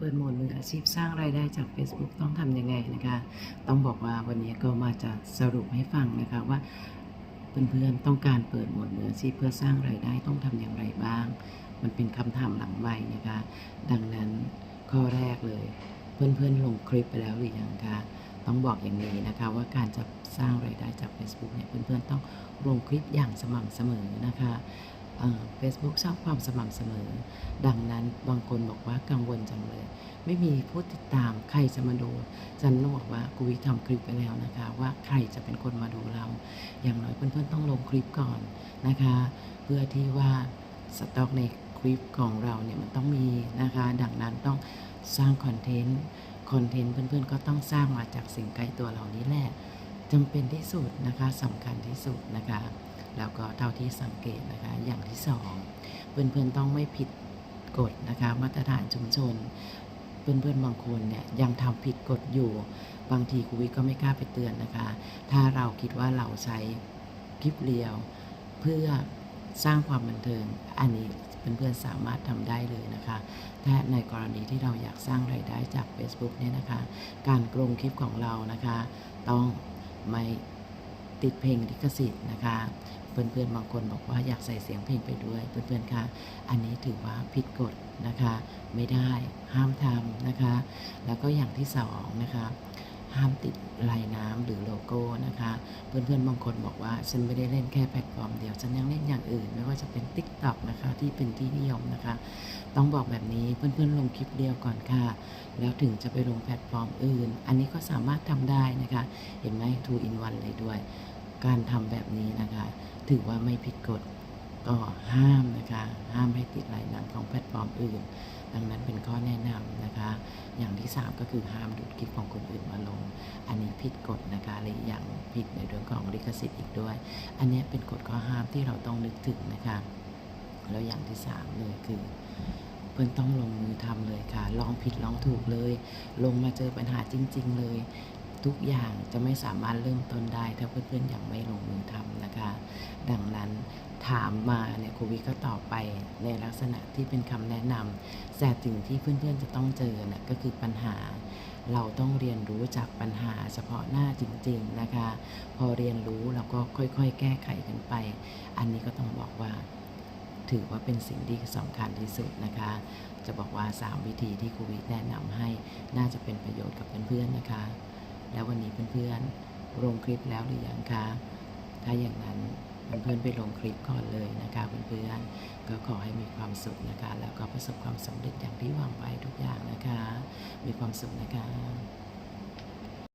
เปิดโหมดมืออาชีพสร้างรายได้จาก Facebook ต้องทำยังไงนะคะ ต้องบอกว่าวันนี้ก็มาจะสรุปให้ฟังนะคะว่าเพื่อนๆต้องการเปิดหมดมืออาชีพเพื่อสร้างรายได้ต้องทำอย่างไรบ้าง มันเป็นคำถามหลังใหม่นะคะ ดังนั้นข้อแรกเลย เพื่อนๆลงคลิปไปแล้วหรือยังคะต้องบอกอย่างนี้นะคะว่าการจะสร้างรายได้จาก Facebook เนี่ยเพื่อนๆต้องลงคลิปอย่างสม่ำเสมอนะคะ เฟซบุ๊กชอบความสม่ำเสมอ ดังนั้นบางคนบอกว่ากังวลจังเลย ไม่มีผู้ติดตามใครจะมาดูจันต้องบอกว่ากูวิทำคลิปไปแล้วนะคะ ว่าใครจะเป็นคนมาดูเรา อย่างน้อยเพื่อนๆต้องลงคลิปก่อนนะคะ เพื่อที่ว่าสต็อกในคลิปของเราเนี่ยมันต้องมีนะคะ ดังนั้นต้องสร้างคอนเทนต์คอนเทนต์เพื่อนๆก็ต้องสร้างมาจากสิ่งใกล้ตัวเรานี้แหละจำเป็นที่สุดนะคะสำคัญที่สุดนะคะ แล้วก็เท่าที่สังเกตนะคะ อย่างที่สองเพื่อนๆต้องไม่ผิดกฎนะคะ มาตรฐานชุมชน เพื่อนๆบางคนเนี่ยยังทำผิดกฎอยู่ บางทีครูวิก็ไม่กล้าไปเตือนนะคะ ถ้าเราคิดว่าเราใช้คลิปเรียว เพื่อสร้างความบันเทิงอันนี้เพื่อนๆสามารถทำได้เลยนะคะ ถ้าในกรณีที่เราอยากสร้างไรายได้จาก Facebook เนี่ยนะคะ การกรงคลิปของเรานะคะ ต้องไม่ ติดเพลงลิขสิทธิ์นะคะ เพื่อนๆบางคนบอกว่าอยากใส่เสียงเพลงไปด้วย เพื่อนๆคะอันนี้ถือว่าผิดกฎนะคะ ไม่ได้ห้ามทำนะคะ แล้วก็อย่างที่สองนะคะห้ามติดลายน้ำหรือโลโก้นะคะ เพื่อนๆบางคนบอกว่าฉันไม่ได้เล่นแค่แพลตฟอร์มเดียว ฉันยังเล่นอย่างอื่น ไม่ว่าจะเป็น Tik t o อกนะคะที่เป็นที่นิยมนะคะ ต้องบอกแบบนี้เพื่อนๆลงคลิปเดียวก่อนค่ะ แล้วถึงจะไปลงแพลตฟอร์มอื่น อันนี้ก็สามารถทำได้นะคะ เห็นไหม two in one เลยด้วย การทำแบบนี้นะคะ ถือว่าไม่ผิดกฎก็ห้ามนะคะ ห้ามให้ติดลายน้ำของแพลตฟอร์มอื่น ดังนั้นเป็นข้อแนะนำนะคะ อย่างที่ 3 ก็คือห้ามดูดคลิปของคนอื่นมาลง อันนี้ผิดกฎนะคะและอีกอย่างผิดในเรื่องของลิขสิทธิ์อีกด้วย อันนี้เป็นกฎข้อห้ามที่เราต้องนึกถึงนะคะ แล้วอย่างที่ 3 เลยคือเพื่อนต้องลงมือทำเลยค่ะ ลองผิดลองถูกเลย ลงมาเจอปัญหาจริง ๆ เลย ทุกอย่างจะไม่สามารถเริ่มต้นได้ ถ้าเพื่อนๆยังไม่ลงมือทำนะคะ ดังนั้นถามมาเนี่ยครูวิก็ตอบไปในลักษณะที่เป็นคำแนะนำแต่สิ่งที่เพื่อนๆจะต้องเจอเนี่ยก็คือปัญหา เราต้องเรียนรู้จากปัญหาเฉพาะหน้าจริง ๆนะคะ พอเรียนรู้เราก็ค่อยๆ แก้ไขกันไป อันนี้ก็ต้องบอกว่า ถือว่าเป็นสิ่งที่สำคัญที่สุดนะคะ จะบอกว่า 3 วิธีที่ครูวิแนะนำให้น่าจะเป็นประโยชน์กับเพื่อนๆนะคะ แล้ววันนี้เพื่อนๆลงคลิปแล้วหรือยังคะ ถ้าอย่างนั้นเพื่อนๆไปลงคลิปก่อนเลยนะคะเพื่อนๆก็ขอให้มีความสุขนะคะ แล้วก็ประสบความสำเร็จอย่างที่หวังไว้ทุกอย่างนะคะ มีความสุขนะคะ